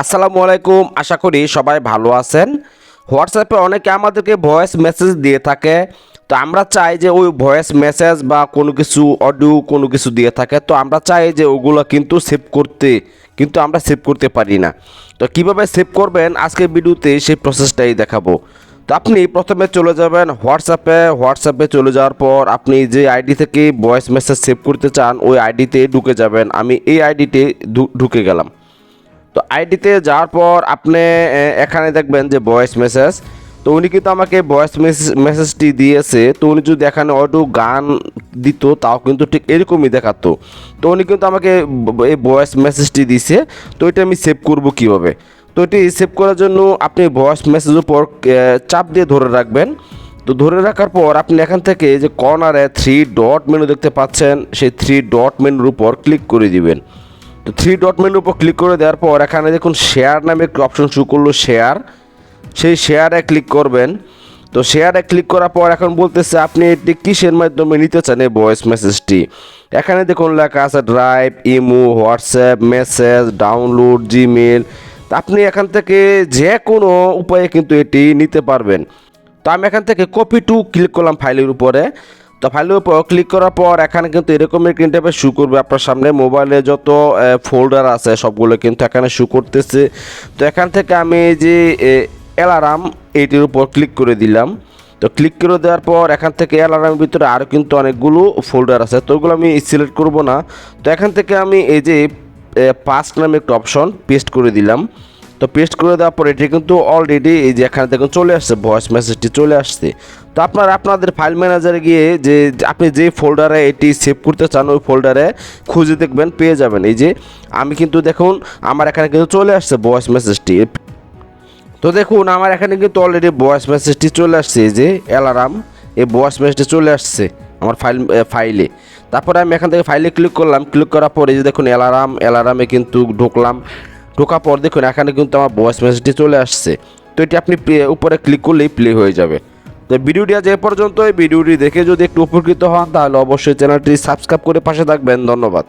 আসসালামু আলাইকুম, আশা করি সবাই ভালো আছেন। হোয়াটসঅ্যাপে অনেকে আমাদেরকে ভয়েস মেসেজ দিয়ে থাকে। তো আমরা চাই যে ওই ভয়েস মেসেজ বা কোনো কিছু অডিও কোনো কিছু দিয়ে থাকে। তো আমরা চাই যে ওগুলো কিন্তু সেভ করতে, কিন্তু আমরা সেভ করতে পারি না। তো কীভাবে সেভ করবেন? আজকের ভিডিওতে সেই প্রসেসটাই দেখাবো। তো আপনি প্রথমে চলে যাবেন হোয়াটসঅ্যাপে। হোয়াটসঅ্যাপে চলে যাওয়ার পর আপনি যে আইডি থেকে ভয়েস মেসেজ সেভ করতে চান, ওই আইডিতে ঢুকে যাবেন। আমি এই আইডিতে ঢুকে গেলাম। তো আইডিতে যাওয়ার পর আপনি এখানে দেখবেন যে ভয়েস মেসেজ তো উনি কিন্তু আমাকে ভয়েস মেসেজটি দিয়েছে। তো উনি যদি এখানে অডিও গান দিত, তাও কিন্তু ঠিক এরকমই দেখাতো। তো উনি কিন্তু আমাকে এই ভয়েস মেসেজটি দিছে তো এটা আমি সেভ করব কীভাবে? তো এটি সেভ করার জন্য আপনি ভয়েস মেসেজের উপর চাপ দিয়ে ধরে রাখবেন। তো ধরে রাখার পর আপনি এখান থেকে যে কর্নারে থ্রি ডট মেনু দেখতে পাচ্ছেন, সেই থ্রি ডট মেনুর উপর ক্লিক করে দিবেন। তো থ্রি ডট মেনুর উপর ক্লিক করে দেওয়ার পর এখানে দেখুন শেয়ার নামে একটি অপশন শুরু করল শেয়ার সেই শেয়ারে ক্লিক করবেন। তো শেয়ারে ক্লিক করার পর এখন বলতেছে, আপনি এটি কিসের মাধ্যমে নিতে চান এই ভয়েস মেসেজটি এখানে দেখুন লেখা আছে drive Imo WhatsApp message download Gmail আপনি এখান থেকে যে কোনো উপায়ে কিন্তু এটি নিতে পারবেন। তো আমি এখান থেকে কপি টু ক্লিক করলাম ফাইলের উপরে। তো ফাইলের উপর ক্লিক করার পর এখানে কিন্তু এরকম একটি ইন্টারফেস শু করবে আপনার সামনে। মোবাইলে যত ফোল্ডার আছে, সবগুলো কিন্তু এখানে শু করতেছে। তো এখান থেকে আমি এই যে অ্যালার্ম এইটির উপর ক্লিক করে দিলাম। তো ক্লিক করে দেওয়ার পর এখান থেকে অ্যালার্মের ভিতরে আরও কিন্তু অনেকগুলো ফোল্ডার আছে। তো ওগুলো আমি সিলেক্ট করব না। তো এখান থেকে আমি এই যে পাস নামে একটা অপশন পেস্ট করে দিলাম। তো পেস্ট করে দেওয়ার পর এটি কিন্তু অলরেডি এই যে এখানে দেখুন চলে আসছে ভয়েস মেসেজটি চলে আসছে। তো আপনার আপনাদের ফাইল ম্যানেজারে গিয়ে যে, আপনি যে ফোল্ডারে এটি সেভ করতে চান, ওই ফোল্ডারে খুঁজে দেখবেন, পেয়ে যাবেন। এই যে, আমি কিন্তু দেখুন, আমার এখানে কিন্তু চলে আসছে ভয়েস মেসেজটি তো দেখুন, আমার এখানে কিন্তু অলরেডি ভয়েস মেসেজটি চলে আসছে। এই যে অ্যালার্ম এই ভয়েস মেসেজটি চলে আসছে আমার ফাইল ফাইলে তারপরে আমি এখান থেকে ফাইলে ক্লিক করলাম। ক্লিক করার পরে যে দেখুন অ্যালার্ম অ্যালার্মে কিন্তু ঢুকলাম। ঢোকার পর দেখুন, এখানে কিন্তু আমার ভয়েস মেসেজটি চলে আসছে। তো এটি আপনি উপরে ক্লিক করলেই প্লে হয়ে যাবে। তো ভিডিওটি আজ এ পর্যন্ত এই ভিডিওটি দেখে যদি একটু উপকৃত হন, তাহলে অবশ্যই চ্যানেলটি সাবস্ক্রাইব করে পাশে থাকবেন। ধন্যবাদ।